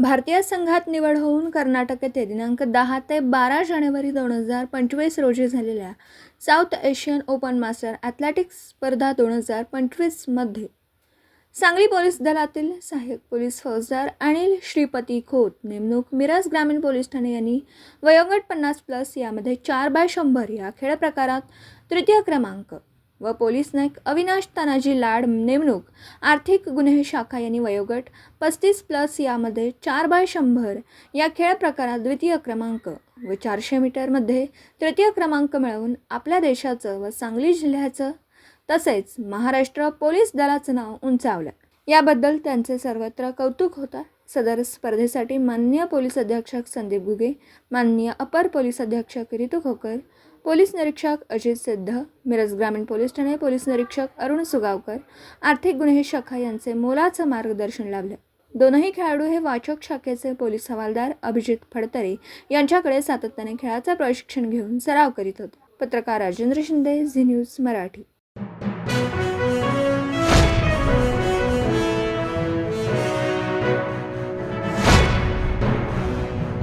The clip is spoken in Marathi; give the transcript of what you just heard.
भारतीय संघात निवड होऊन कर्नाटक येथे दिनांक दहा ते बारा जानेवारी दोन हजार पंचवीस रोजी झालेल्या south Asian open master athletics स्पर्धा दोन हजार पंचवीसमध्ये सांगली पोलीस दलातील सहाय्यक पोलीस फौजदार अनिल श्रीपती खोत नेमणूक मिरज ग्रामीण पोलीस ठाणे यांनी वयोगट पन्नास प्लस यामध्ये चार बाय शंभर या खेळ प्रकारात तृतीय क्रमांक व पोलीस नाईक अविनाश तानाजी लाड नेमणूक आर्थिक गुन्हे शाखा यांनी वयोगट पस्तीस प्लस यामध्ये चार बाय शंभर या खेळ प्रकारात द्वितीय क्रमांक व चारशे मीटरमध्ये तृतीय क्रमांक मिळवून आपल्या देशाचं व सांगली जिल्ह्याचं तसेच महाराष्ट्र पोलीस दलाचं नाव उंचावलं. याबद्दल त्यांचे सर्वत्र कौतुक होतं. सदर स्पर्धेसाठी माननीय पोलीस अधीक्षक संदीप गुगे माननीय अपर पोलीस अधीक्षक रितू खोकर पोलीस निरीक्षक अजित सिद्ध मिरज ग्रामीण पोलीस ठाणे पोलीस निरीक्षक अरुण सुगावकर आर्थिक गुन्हे शाखा यांचे मोलाचं मार्गदर्शन लाभलं. दोनही खेळाडू हे वाचक शाखेचे पोलीस हवालदार अभिजित फडतरे यांच्याकडे सातत्याने खेळाचं प्रशिक्षण घेऊन सराव करीत होते. पत्रकार राजेंद्र शिंदे झी न्यूज मराठी.